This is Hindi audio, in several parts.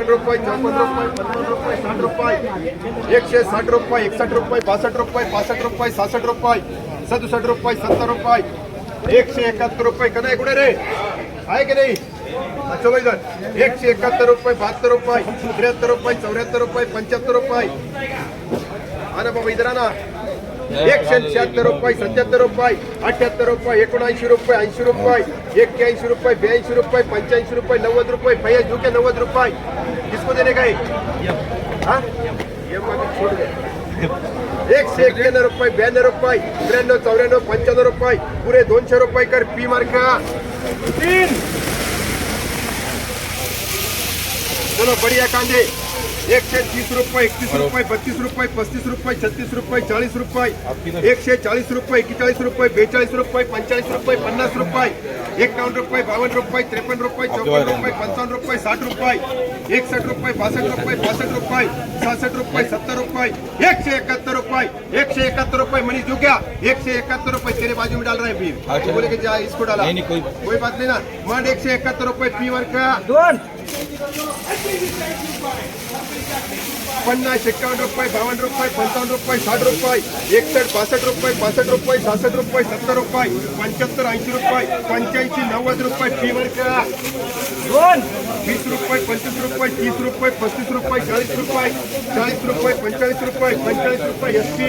એકસઠ રૂપિયા ચોપન રૂપિયા પંદર રૂપિયા સાઠ રૂપિયા એકસો સાઠ રૂપિયા એકસઠ રૂપિયા બાસઠ રૂપિયા પાસઠ રૂપિયા સાસઠ રૂપિયા સદસઠ રૂપિયા સત્તર રૂપિયા એકસો એકાત્તર રૂપિયા કદાચ ગુણે રે? આય કે નહીં? ચોવીસ એકસો એકાત્તર રૂપિયા બહાત્તર રૂપિયા ત્રેહત્તર રૂપિયા ચોર્યાત્તર રૂપિયા પંચોતેર રૂપિયા અને બાબા ઇદરાના एकशे शहात्तर रुपये सत्याहत्तर रुपये अठ्याहत्तर रुपये एकोणऐंशी रुपये ऐंशी रुपये एक्क्याऐंशी रुपये ब्याऐंशी रुपये पंच्याऐंशी रुपये नव्वद रुपये भैया झुके नव्वद रुपये. किसको देने का एकशे एक्क्याण्णव रुपये ब्याण्णव रुपये त्र्याण्णव चौऱ्याण्णव पंच्याण्णव रुपये पुरे दोनशे रुपये कर पी मार्क तीन. चलो बढ़िया कांदे. एकशे तीस रुपये एकतीस रुपये बत्तीस रुपये पस्तीस रुपये छत्तीस रुपये चाळीस रुपये एकशे चाळीस रुपये एक्केचाळीस रुपये बेचाळीस रुपये पंचेचाळीस रुपये पन्नास रुपये एकावन्न रुपये बावन्न रुपये त्रेपन्न रुपये चौपन्न रुपये पंचावन्न रुपये साठ रुपये एकसष्ट रुपये बासष्ट रुपये पासष्ट रुपये सहासष्ट रुपये सत्तर रुपये एकशे इकहत्तर रुपये एकशे इकहत्तर रुपये मनीष जो क्या एकशे इकहत्तर रुपये तेरे बाजू में डाल रहे हैं। भी बोले कि जा इसको डाला। नहीं, नहीं, कोई- कोई बात नहीं ना। मंड एकशे इकहत्तर रुपये पी वर का। पन्नास एक्कावन्न रुपये, बावन्न रुपये, पंचावन्न रुपये, साठ रुपये एकसष्ट बासष्ट रुपये पासष्ट रुपये सहासष्ट रुपये, सत्तर रुपये, पंच्याहत्तर, ऐंशी रुपये, पंच्याऐंशी, नव्वद रुपये फ़ी वर वीस रुपये, पंचवीस रुपये, तीस रुपये, पस्तीस रुपये, चाळीस रुपये चाळीस रुपये, पंचेचाळीस रुपये पंचेचाळीस रुपये एस पी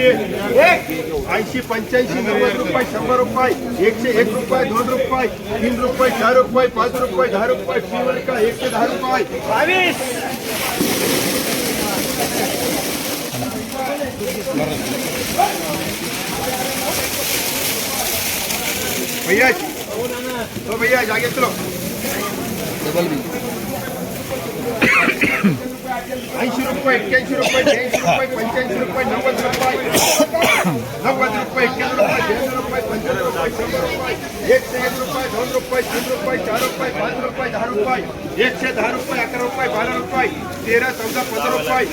ऐंशी, पंच्याऐंशी, नव्वद रुपये, शंभर रुपये, एकशे एक रुपये, दोन रुपये, तीन रुपये, चार रुपये, पाच रुपये, दहा रुपये फ़ी वर का एकशे दहा रुपये. बावीस. भैया तो भैया जागे चलो। ऐंशी रुपये एक्क्याऐंशी रुपये ब्याऐंशी रुपये एक रुपये दोन रुपये, तीन रुपये, चार रुपये, पाच रुपये दहा रुपये एकशे दहा रुपये रुपये बारा रुपये तेरा चौदा पंधरा रुपये।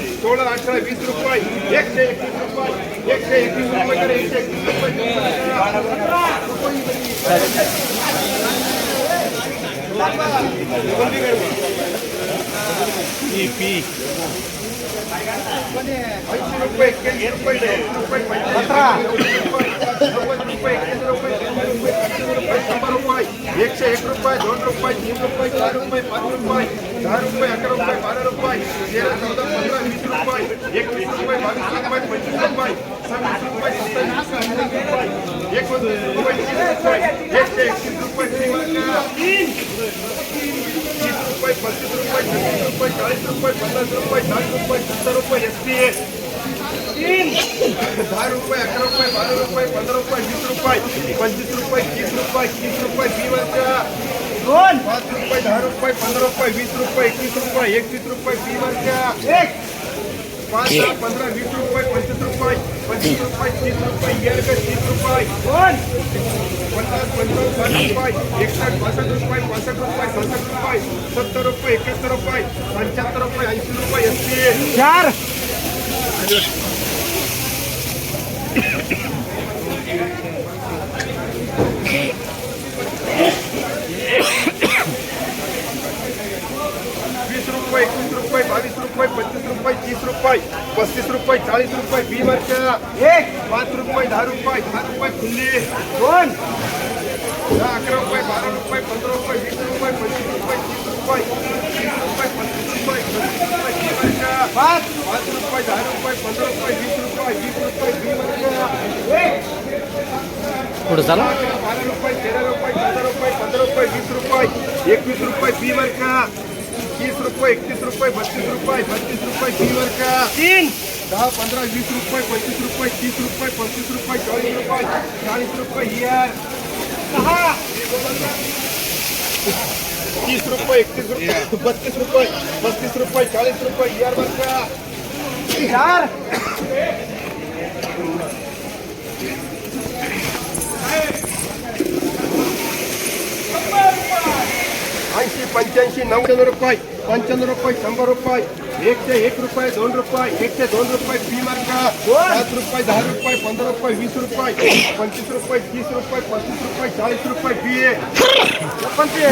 એ પી એકસો એક રૂપિયા, દોઢ રૂપિયા જીવ રૂપિયા, ચાર રૂપિયા, પાંચ રૂપિયા ચાર રૂપિયા અગર રૂપિયા, બાર રૂપિયા, તેર, ચૌદ, પંદર, વીસ રૂપિયા, એકવીસ રૂપિયા, બાવીસ રૂપિયા, પચીસ રૂપિયા સવીસ રૂપિયા, સત્યાવીસ રૂપિયા એક ચાલીસ રૂપિયા, પચાસ રૂપિયા, સાઠ રૂપિયા, સત્તર રૂપિયા એસપીએ બાર રૂપિયા અગિયાર રૂપિયા, બાર રૂપિયા, પંદર રૂપિયા, વીસ રૂપિયા, પચીસ રૂપિયા, ત્રીસ રૂપિયા ત્રીસ રૂપિયા જીવન પાંચ રૂપિયા, દસ રૂપિયા, પંદર રૂપિયા, વીસ રૂપિયા, એકવીસ રૂપિયા એકવીસ રૂપિયા જીવન पाच पंधरा रुपये पंचवीस रुपये पंचवीस रुपये तीस रुपये येर का तीस रुपये दोन पन्नास साठ रुपये एकसष्ट बासष्ट रुपये पासष्ट रुपये सहासष्ट रुपये सत्तर रुपये एकाहत्तर रुपये पंच्याहत्तर रुपये ऐंशी रुपये एस चार। વીસ રૂપિયા એકવીસ રૂપિયા બાવીસ રૂપિયા પચીસ રૂપિયા ત્રીસ રૂપિયા પસ્તીસ રૂપિયા ચાલીસ રૂપિયા વી વર્ષ એક. પાંચ રૂપિયા દહ રૂપિયા સાત રૂપિયા ખુલ્લી. કોણ? અગર રૂપિયા બાર રૂપિયા પંદર રૂપિયા વીસ રૂપિયા પચીસ રૂપિયા ત્રીસ રૂપિયા ત્રીસ રૂપિયા પચીસ રૂપિયા વી વર્ષ પાંચ. પાંચ રૂપિયા દહ રૂપિયા પંદર રૂપિયા વીસ રૂપિયા વીસ રૂપિયા વી વર્ષ ఇప్పుడు సార్ రూపాయి రూపాయి వంద రూపాయి పది రూపాయి వీస్ రూపాయి ఎక్కువ రూపాయి ఫీవర్ तीस रुपये एकतीस रुपये बत्तीस रुपये बत्तीस रुपये फ़ी वर का तीन। दहा पंधरा वीस रुपये पंचवीस रुपये तीस रुपये पस्तीस रुपये चाळीस रुपये चाळीस रुपये तीस रुपये एकतीस रुपये बत्तीस रुपये पस्तीस रुपये चाळीस रुपये यार वर का चार। पंच्याऐंशी नव्याण्णव रुपये पंच्याण्णव रुपये शंभर रुपये एक ते एक रुपये दोन रुपये एक ते दोन रुपये फी मार्का पाच रुपये दहा रुपये पंधरा रुपये वीस रुपये पंचवीस रुपये तीस रुपये पस्तीस रुपये चाळीस रुपये फी आहे पण ते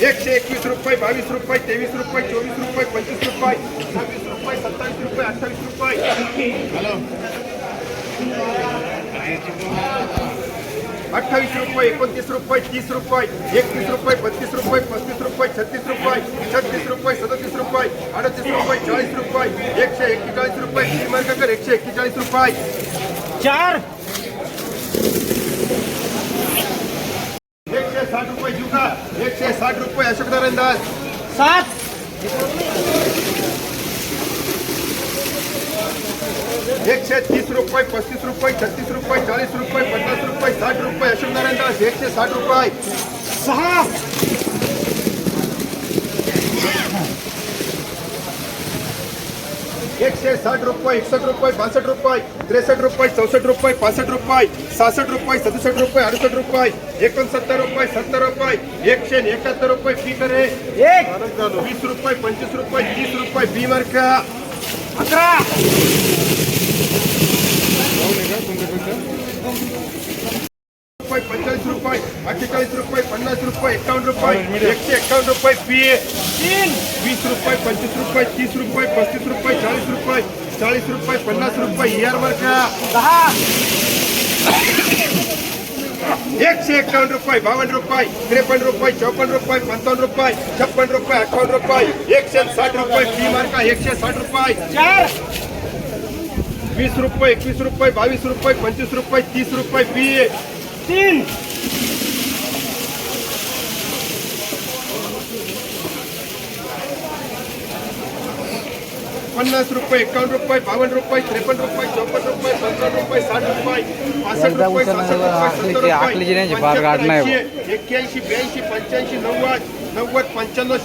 एकशे एकवीस रुपये बावीस रुपये तेवीस रुपये चोवीस रुपये पंचवीस रुपये सव्वीस रुपये सत्तावीस रुपये अठ्ठावीस रुपये हॅलो अठ्ठावीस रुपये एकोणतीस रुपये तीस रुपये एकतीस रुपये बत्तीस रुपये पस्तीस रुपये छत्तीस रुपये छत्तीस रुपये सदतीस रुपये अडतीस रुपये चाळीस रुपये एकशे एक्केचाळीस रुपये श्रीमंतकर एकशे एक्केचाळीस रुपये. चार. एकशे साठ रुपये जुगा एकशे साठ रुपये अशोक नारायण दास सात. एकशे तीस रुपये पस्तीस रुपये छत्तीस रुपये चाळीस रुपये पन्नास रुपये साठ रुपये अशोक नारायण दास एकशे साठ रुपये। सहा एकशे साठ रुपये एकसष्ट रुपये बासष्ट रुपये त्रेसष्ट रुपये चौसष्ट रुपये पासष्ट रुपये सहासष्ट रुपये सदुसष्ट रुपये अडुसष्ट रुपये एकोणसत्तर रुपये सत्तर रुपये एकशे एकाहत्तर रुपये फ़ी करे। एक! वीस रुपये पंचवीस रुपये तीस रुपये बी मार्क अकरा रुपये पंचेचाळीस रुपये अठ्ठेचाळीस रुपये पन्नास रुपये एकावन्न रुपये एकशे एकावन्न रुपये तीन वीस रुपये पंचवीस रुपये तीस रुपये पस्तीस रुपये चाळीस रुपये चाळीस रुपये पन्नास रुपये इयर दहा। एकशे एकावन्न रुपये बावन्न रुपये त्रेपन्न रुपये चौपन्न रुपये पंचावन्न रुपये छप्पन रुपये अठ्ठावन्न रुपये एकशे साठ रुपये फ़ी मार्का एकशे साठ रुपये। चार। वीस रुपये एकवीस रुपये बावीस रुपये पंचवीस रुपये तीस रुपये फ़ी तीन। પચાસ રૂપિયા એકાવન રૂપિયા બાવન રૂપિયા ત્રેપન રૂપિયા ચોપન રૂપિયા પંચાવન રૂપિયા સાઠ રૂપિયા પાસઠ રૂપિયા સાસઠ રૂપિયા સત્તર રૂપિયા નવ્વાદ નવ્વદ પંચાણું